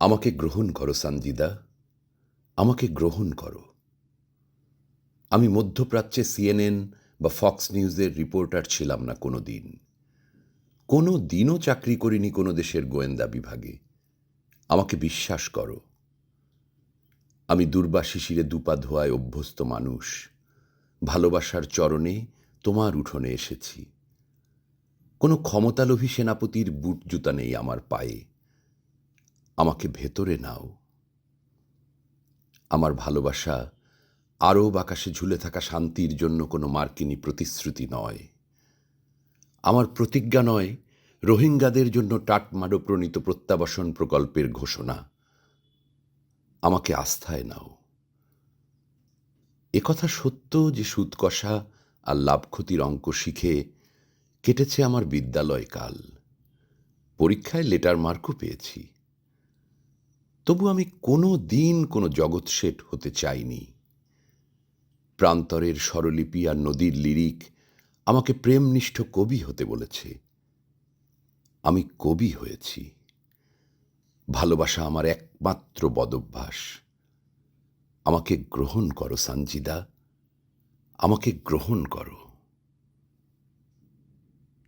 আমাকে গ্রহণ করো সানজিদা, আমাকে গ্রহণ করো। আমি মধ্যপ্রাচ্যে সিএনএন বা ফক্স নিউজের রিপোর্টার ছিলাম না কোনো দিন কোনো দিনও চাকরি করিনি কোনো দেশের গোয়েন্দা বিভাগে। আমাকে বিশ্বাস করো। আমি দুর্বা শিশিরে দুপা ধোয়ায় অভ্যস্ত মানুষ। ভালোবাসার চরণে তোমার উঠোনে এসেছি। কোনো ক্ষমতালোভী সেনাপতির বুট জুতা নেই আমার পায়ে। আমাকে ভেতরে নাও। আমার ভালোবাসা আরব আকাশে ঝুলে থাকা শান্তির জন্য কোনো মার্কিনী প্রতিশ্রুতি নয়। আমার প্রতিজ্ঞা নয় রোহিঙ্গাদের জন্য টাটমাডো প্রণীত প্রত্যাবাসন প্রকল্পের ঘোষণা। আমাকে আস্থায় নাও। একথা সত্য যে সুদ কষা আর লাভ ক্ষতির অঙ্ক শিখে কেটেছে আমার বিদ্যালয় কাল পরীক্ষায় লেটার মার্কও পেয়েছি। তবু আমি কোনো দিন কোনো জগৎ শেঠ হতে চাইনি। প্রান্তরের স্বরলিপি আর নদীর লিরিক আমাকে প্রেমনিষ্ঠ কবি হতে বলেছে। আমি কবি হয়েছি। ভালোবাসা আমার একমাত্র বদভ্যাস। আমাকে গ্রহণ করো সানজিদা। আমাকে গ্রহণ করো।